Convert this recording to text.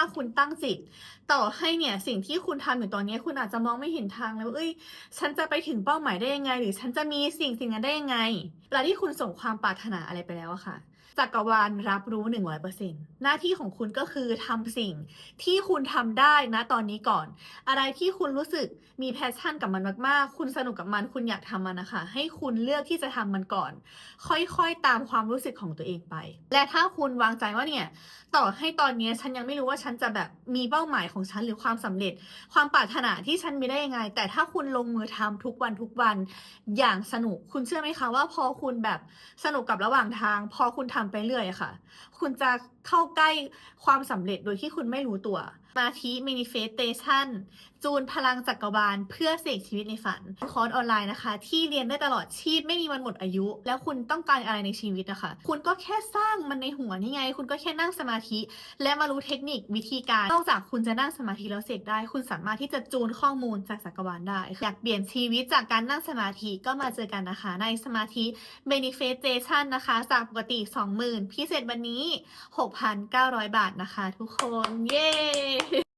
าคุณตั้งจิต ต่อให้เนี่ยสิ่งที่คุณทำอยู่ตอนนี้คุณอาจจะมองไม่เห็นทางแล้วเอ้ย ฉันจะไปถึงเป้าหมายได้ยังไง หรือฉันจะมีสิ่งสิ่งนั้นได้ยังไงเวลาที่คุณส่งความปรารถนาอะไรไปแล้วอะค่ะจักรวาลรับรู้ 100%หน้าที่ของคุณก็คือทำสิ่งที่คุณทำได้นะตอนนี้ก่อน อะไรที่คุณรู้สึกมีแพชชั่นกับมันมากๆ คุณสนุกกับมัน คุณอยากทำมันนะคะ ให้คุณเลือกที่จะทำมันก่อน ค่อยๆ ตามความรู้สึกของตัวเองไป และถ้าคุณวางใจว่าเนี่ย ต่อให้ตอนนี้ฉันยังไม่รู้ว่าฉันจะแบบมีเป้าหมายของฉันหรือความสำเร็จ ความปรารถนาที่ฉันมีได้ยังไง แต่ถ้าคุณลงมือทำทุกวันทุกวันอย่างสนุกคุณเชื่อไหมคะว่าพอคุณแบบสนุกกับระหว่างทาง พอคุณทำไปเรื่อยค่ะ คุณจะเข้าใกล้ความสำเร็จโดยที่คุณไม่รู้ตัวมาธิ manifestation จูนพลังจักรวาลเพื่อเสกชีวิตในฝัน คอร์สออนไลน์นะคะ ที่เรียนได้ตลอดชีพไม่มีวันหมดอายุ แล้วคุณต้องการอะไรในชีวิตนะคะ คุณก็แค่สร้างมันในหัวนี่ไง คุณก็แค่นั่งสมาธิ และมารู้เทคนิควิธีการ นอกจากคุณจะนั่งสมาธิแล้วเสกได้ คุณสามารถที่จะจูนข้อมูลจากจักรวาลได้ อยากเปลี่ยนชีวิตจากการนั่งสมาธิก็มาเจอกันนะคะ ในสมาธิ manifestation นะคะ จากปกติ 20,000 พิเศษวันนี้ 6,900 บาทนะคะ ทุกคน เย้